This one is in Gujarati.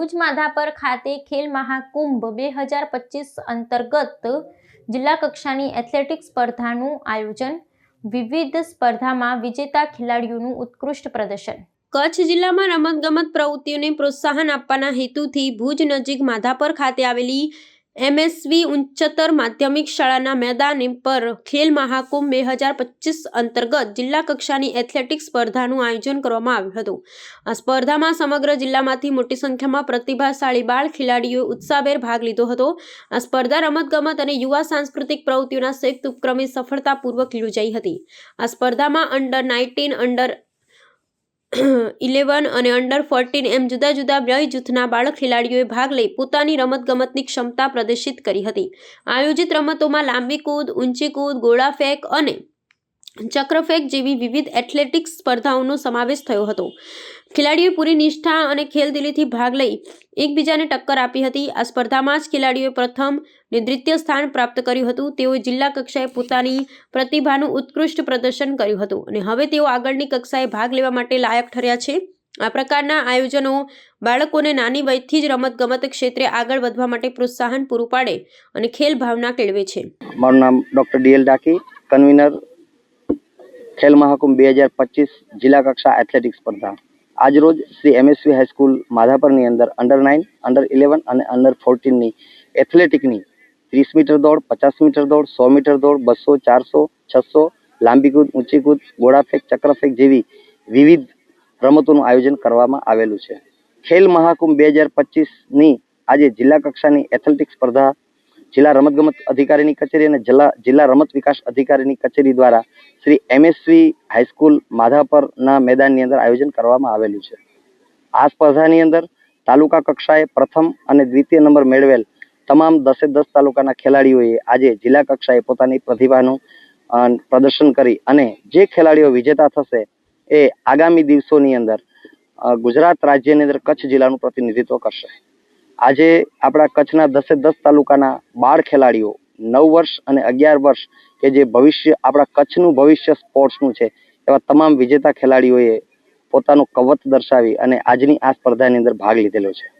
ભુજ માધાપર ખાતે ખેલ મહાકુંભ બે હજાર પચીસ અંતર્ગત જિલ્લા કક્ષાની એથ્લેટિક્સ સ્પર્ધાનું આયોજન. વિવિધ સ્પર્ધામાં વિજેતા ખેલાડીઓનું ઉત્કૃષ્ટ પ્રદર્શન. કચ્છ જિલ્લામાં રમતગમત પ્રવૃત્તિઓને પ્રોત્સાહન આપવાના હેતુથી ભુજ નજીક માધાપર ખાતે આવેલી એમએસવી ઉચ્ચતર માધ્યમિક શાળાના મેદાન પર ખેલ મહાકુંભ બે હજાર પચીસ અંતર્ગત જિલ્લા કક્ષાની એથ્લેટિક્સ સ્પર્ધાનું આયોજન કરવામાં આવ્યું હતું. આ સ્પર્ધામાં સમગ્ર જિલ્લામાંથી મોટી સંખ્યામાં પ્રતિભાશાળી બાળ ખેલાડીઓએ ઉત્સાહભેર ભાગ લીધો હતો. આ સ્પર્ધા રમતગમત અને યુવા સાંસ્કૃતિક પ્રવૃત્તિઓના સંયુક્ત ઉપક્રમે સફળતાપૂર્વક યોજાઈ હતી. આ સ્પર્ધામાં અંડર નાઇન્ટીન, અંડર ઇલેવન અને અંડર ફોર્ટીન એમ જુદા જુદા વય જૂથના બાળક ખેલાડીઓએ ભાગ લઈ પોતાની રમતગમતની ક્ષમતા પ્રદર્શિત કરી હતી. આયોજિત રમતોમાં લાંબી કૂદ, ઊંચી કૂદ, ગોળા ફેંક અને ચક્રફેંક જેવી વિવિધ એથ્લેટિક્સ સ્પર્ધાઓનો સમાવેશ થયો હતો. ખેલાડીઓએ પૂરી નિષ્ઠા અને ખેલદિલીથી ભાગ લઈ એકબીજાને ટક્કર આપી હતી. આ સ્પર્ધામાં જ ખેલાડીઓએ પ્રથમ ને દ્વિતીય સ્થાન પ્રાપ્ત કર્યું હતું. તેઓએ જિલ્લા કક્ષાએ પોતાની પ્રતિભાનું ઉત્કૃષ્ટ પ્રદર્શન કર્યું હતું અને હવે તેઓ આગળની કક્ષાએ ભાગ લેવા માટે લાયક ઠર્યા છે. આ પ્રકારના આયોજનો બાળકોને નાની વયથી જ રમતગમત ક્ષેત્રે આગળ વધવા માટે પ્રોત્સાહન પૂરું પાડે અને ખેલ ભાવના કેળવે છે. મારું નામ doctor DL ડાકી, convener Khel Mahakumbh બે હજાર પચીસ જિલ્લા કક્ષા એથ્લેટિક સ્પર્ધા. આજરોજ શ્રી એમએસવી હાઈસ્કૂલ માધાપરની અંદર અંડર નાઇન અંડર ઇલેવન અને અંડર ફોર્ટીનની એથ્લેટિકની ત્રીસ મીટર દોડ, પચાસ મીટર દોડ, સો મીટર દોડ, બસો, ચારસો, છસો, લાંબી કૂદ, ઊંચી કૂદ ગોળાફેંક ચક્રફેંક જેવી વિવિધ રમતોનું આયોજન કરવામાં આવેલું છે. ખેલ મહાકુંભ બે હજાર પચીસની આજે જિલ્લા કક્ષાની એથ્લેટિક સ્પર્ધા જિલ્લા રમતગમત અધિકારીની કચેરી અને જિલ્લા જિલ્લા રમત વિકાસ અધિકારીની કચેરી દ્વારા શ્રી એમએસવી હાઈસ્કૂલ માધાપરના મેદાનની અંદર આયોજન કરવામાં આવેલું છે. આ સ્પર્ધાની અંદર તાલુકા કક્ષાએ પ્રથમ અને દ્વિતીય નંબર મેળવેલ તમામ દસે દસ તાલુકાના ખેલાડીઓએ આજે જિલ્લા કક્ષાએ પોતાની પ્રતિભાનું પ્રદર્શન કરી અને જે ખેલાડીઓ વિજેતા થશે એ આગામી દિવસોની અંદર ગુજરાત રાજ્યની અંદર કચ્છ જિલ્લાનું પ્રતિનિધિત્વ કરશે. આજે આપણા કચ્છના દસે દસ તાલુકાના બાળ ખેલાડીઓ, નવ વર્ષ અને અગિયાર વર્ષ, કે જે ભવિષ્ય, આપણા કચ્છનું ભવિષ્ય સ્પોર્ટ્સનું છે, એવા તમામ વિજેતા ખેલાડીઓએ પોતાનું કવચ દર્શાવી અને આજની આ સ્પર્ધાની અંદર ભાગ લીધેલો છે.